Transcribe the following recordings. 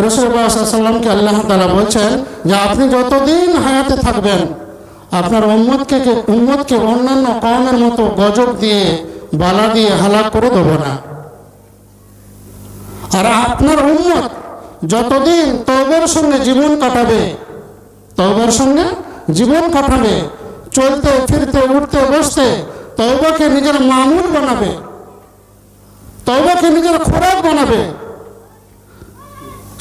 রসুল্লাহামকে আল্লাহ তালা বলছেন যে আপনি যতদিন হায়াতে থাকবেন, আপনার উম্মতকে উম্মতকে অন্যান্য কমের মতো গজব দিয়ে, বালা দিয়ে হালাক করে দেবো না। আর আপনার উম্মত যতদিন তবের সঙ্গে জীবন কাটাবে তবের সঙ্গে জীবন কাটাবে, চলতে, ফিরতে, উঠতে, বসতে তবাকে নিজের মামুল বানাবে তবাকে নিজের খোরাক বানাবে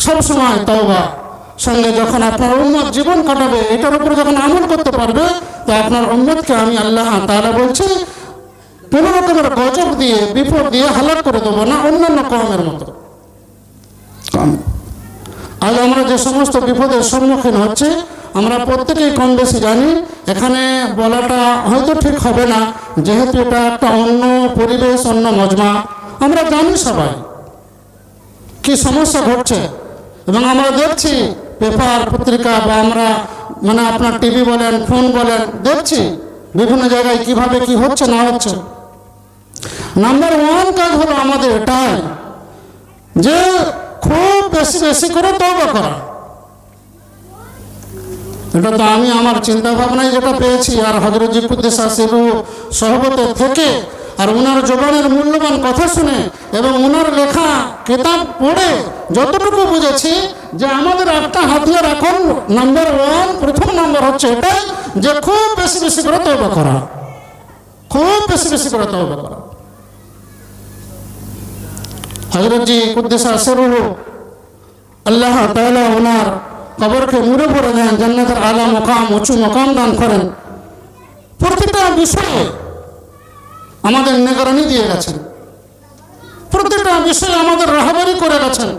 সবসময় তওবা। সঙ্গে যখন আপনার উম্মত জীবন কাটাবে এটার উপরে যখন আমল করতে পারবে তো আপনার উম্মতকে আমি আল্লাহ তাআলা বলছি কোনো রকমের গজব দিয়ে বিপদ দিয়ে হালাক করে দেবো না অন্যান্য কমের মতো। আজ আমরা যে সমস্ত বিপদের সম্মুখীন হচ্ছে আমরা প্রত্যেকেই কম বেশি জানি এখানে বলাটা হয়তো ঠিক হবে না যেহেতু এটা একটা অন্য পরিবেশ অন্য মজমা। আমরা জানি সবাই কি সমস্যা ঘটছে। এবং আমরা দেখছি পেপার, পত্রিকা বা আমরা মানে আপনার টিভি বলেন, ফোন বলেন, দেখছি বিভিন্ন জায়গায় কীভাবে কি হচ্ছে, না হচ্ছে। নাম্বার ওয়ান কাজ হলো আমাদের এটাই যে খুব বেশি বেশি করে তবা করা। এটা তো আমি আমার চিন্তা ভাবনায় যেটা পেয়েছি, আর হজরত জিকুদ্দেশা শিবু সহবতের থেকে আর ওনার জবানের মূল্যবান কথা শুনে এবং ওনার লেখা কিতাব পড়ে যতটুকু বুঝেছি যে আমাদের একটা হাতিয়ার এখন নাম্বার ওয়ান প্রথম নাম্বার হচ্ছে এটাই যে খুব বেশি বেশি করে তবা করা। খুব বেশি বেশি করে তবা করা। হজরতজি কুদ্দেশা সেরুহু আল্লাহ তাআলা ওনার কবরকে মুড়ে পড়ে দেন, জান্নাতের আলা মকাম উঁচু মকাম দান করেন। প্রতিটা বিষয়ে আমাদের নিগরানি দিয়ে গেছেন। প্রতিটা বিষয়ে আমাদের রাহাবারি করে গেছেন।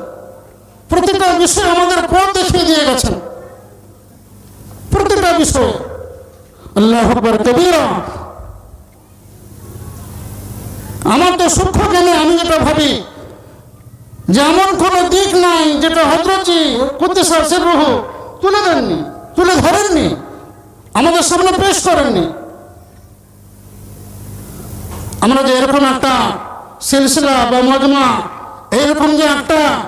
প্রতিটা বিষয়ে আমাদের পথ দেখিয়ে দিয়ে গেছেন। প্রতিটা বিষয়ে আল্লাহ কবিরা। আমার তো সূক্ষ্ম জ্ঞানে আমি যেটা ভাবি, যে এমন কোনো দিক নাই যেটা হজরতজি কুদ্দেশার রহ তুলে দেননি, তুলে ধরেননি, আমাদের সামনে পেশ করেননি। আমরা যে এরকম একটা সিলসিলা বা মজমা এইরকম যে একটা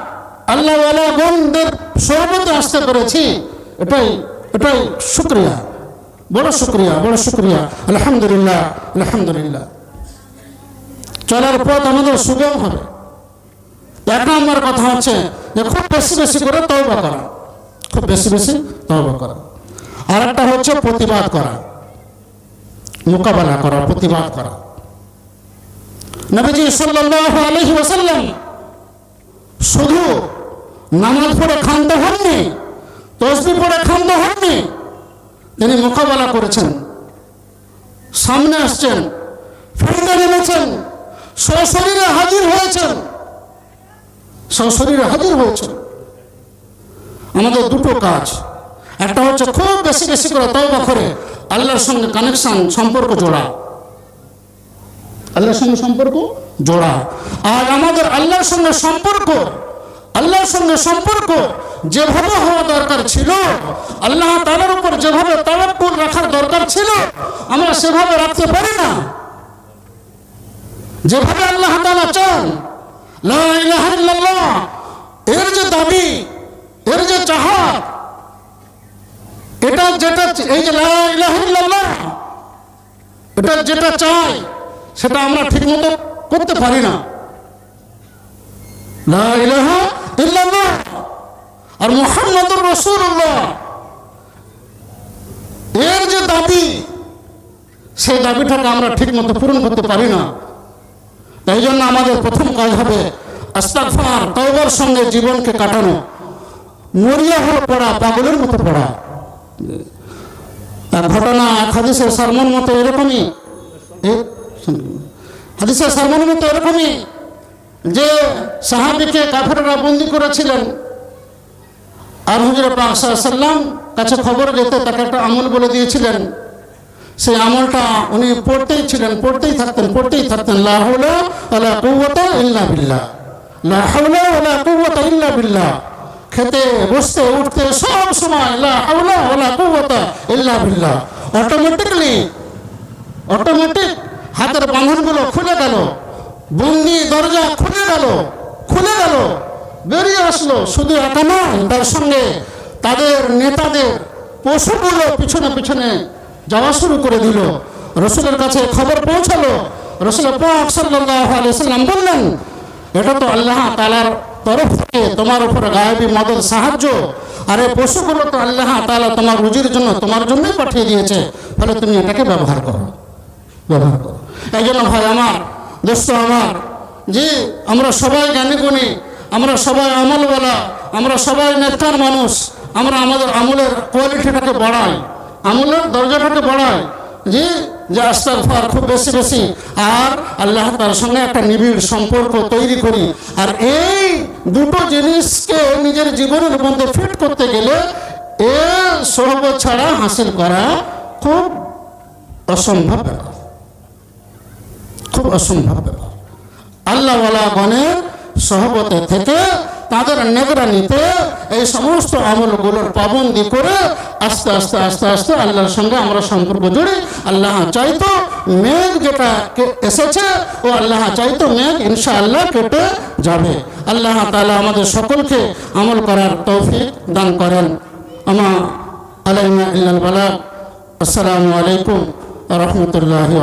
আল্লাহ বোনদের সহমতে আসতে পেরেছি, এটাই এটাই শুক্রিয়া। বড় শুক্রিয়া বড় শুক্রিয়া। আলহামদুলিল্লাহ আলহামদুলিল্লাহ। চলার পথ আমাদের সুগম হবে। এক নম্বর কথা হচ্ছে যে খুব বেশি বেশি করে তওবা করা। খুব বেশি বেশি তওবা করা। আর একটা হচ্ছে প্রতিবাদ করা। মোকাবেলা করা, প্রতিবাদ করা। নবীজি সাল্লাল্লাহু আলাইহি ওয়াসাল্লাম শুধু নামাজ পড়ে ক্ষান্ত হননি, তসবি পড়ে ক্ষান্ত হননি, তিনি মোকাবেলা করেছেন। সামনে আসছেন ফিরে নেমেছেন, সশরীরে হাজির হয়েছেন। সশরীরে হাজির হয়েছেন। আমাদের দুটো কাজ। একটা হচ্ছে খুব বেশি বেশি করে তওবা করে, আল্লাহর সঙ্গে কানেকশন সম্পর্ক জোড়া। আল্লাহর সঙ্গে সম্পর্ক জোড়া। আর আমাদের আল্লাহর সঙ্গে সম্পর্ক, আল্লাহর সঙ্গে সম্পর্ক যেভাবে হওয়া দরকার ছিল, আল্লাহ তালার উপর যেভাবে তাওয়াক্কুল রাখার দরকার ছিল, আমরা সেভাবে রাখতে পারি না। যেভাবে আল্লাহ তাআলা চান এর যে দাবি, এর যে চাহাত এটা যেটা, এই যে এটা যেটা চাই সেটা আমরা ঠিকমতো করতে পারি না। আর মুহাম্মাদুর রাসূলুল্লাহ। এর যে দাবি, সেই দাবিটাকে আমরা ঠিকমতো পূরণ করতে পারি না। তাই জন্য আমাদের প্রথম কাজ হবে আস্তাগফার, তওবার সঙ্গে জীবনকে কাটানো। মরিয়া হয়ে পড়া, পাগলের মতো পড়া। ঘটনা এক হাদিসের সারমন মতো এরকমই। হাদিসের সারমন মতো এরকমই যে সাহাবিকে কাফেররা বন্দি করেছিলেন, আর হুজুর কাছে খবর যেতে তাকে একটা আমল বলে দিয়েছিলেন। সেই আমলটা উনি পড়তেই ছিলেন, পড়তেই থাকতেন পড়তেই থাকতেন। ইল্লা ইল্লা খেতে, বসতে, উঠতে সব সময় অটোমেটিকলি অটোমেটিক হাতের বাঁধনগুলো খুলে গেল। বন্দি দরজা খুলে গেল। খুলে গেল। বেরিয়ে আসলো শুধু একা নয় তার সঙ্গে তাদের নেতাদের পশুগুলো পিছনে পিছনে যাওয়া শুরু করে দিল। রসুলের কাছে খবর পৌঁছালো। রসুল পাক সাল্লাল্লাহু আলাইহি সাল্লাম বললেন, এটা তো আল্লাহ তাআলার তরফ থেকে তোমার উপরে গায়েবী মদত সাহায্য। আর এই পশুগুলো তো আল্লাহ তাআলা তোমার রুজির জন্য তোমার জন্যই পাঠিয়ে দিয়েছে। ফলে তুমি এটাকে ব্যবহার করো। ব্যবহার করো। এই জন্য ভাই আমার, দোস্ত আমার, যে আমরা সবাই জ্ঞানী গুণী, আমরা সবাই আমলওয়ালা, আমরা সবাই নেতার মানুষ, আমরা আমাদের আমলের কোয়ালিটিটাকে বাড়াই, আমলের দরজাটাকে বাড়াই, যে যে আস্তার ফার খুব বেশি বেশি, আর আল্লাহ তার সঙ্গে একটা নিবিড় সম্পর্ক তৈরি করি। আর এই দুটো জিনিসকে নিজের জীবনের মধ্যে ফিট করতে গেলে এ সহবত ছাড়া হাসিল করা খুব অসম্ভব ব্যাপার। খুব অসম্ভব ব্যাপার আল্লাহওয়ালা গণের সহবতে থেকে তাদের নেগরানিতে এই সমস্ত আমলগুলোর পাবন্দি করে আস্তে আস্তে আস্তে আস্তে আল্লাহর সঙ্গে আমরা সম্পর্ক জুড়ে আল্লাহ চাইতো মেঘ যেটা এসেছে, ও আল্লাহ চাইতো মেঘ ইনশাআল্লাহ কেটে যাবে। আল্লাহ তাআলা আমাদের সকলকে আমল করার তৌফিক দান করেন। আমা বালাগ। আসসালামু আলাইকুম রহমতুল্লাহি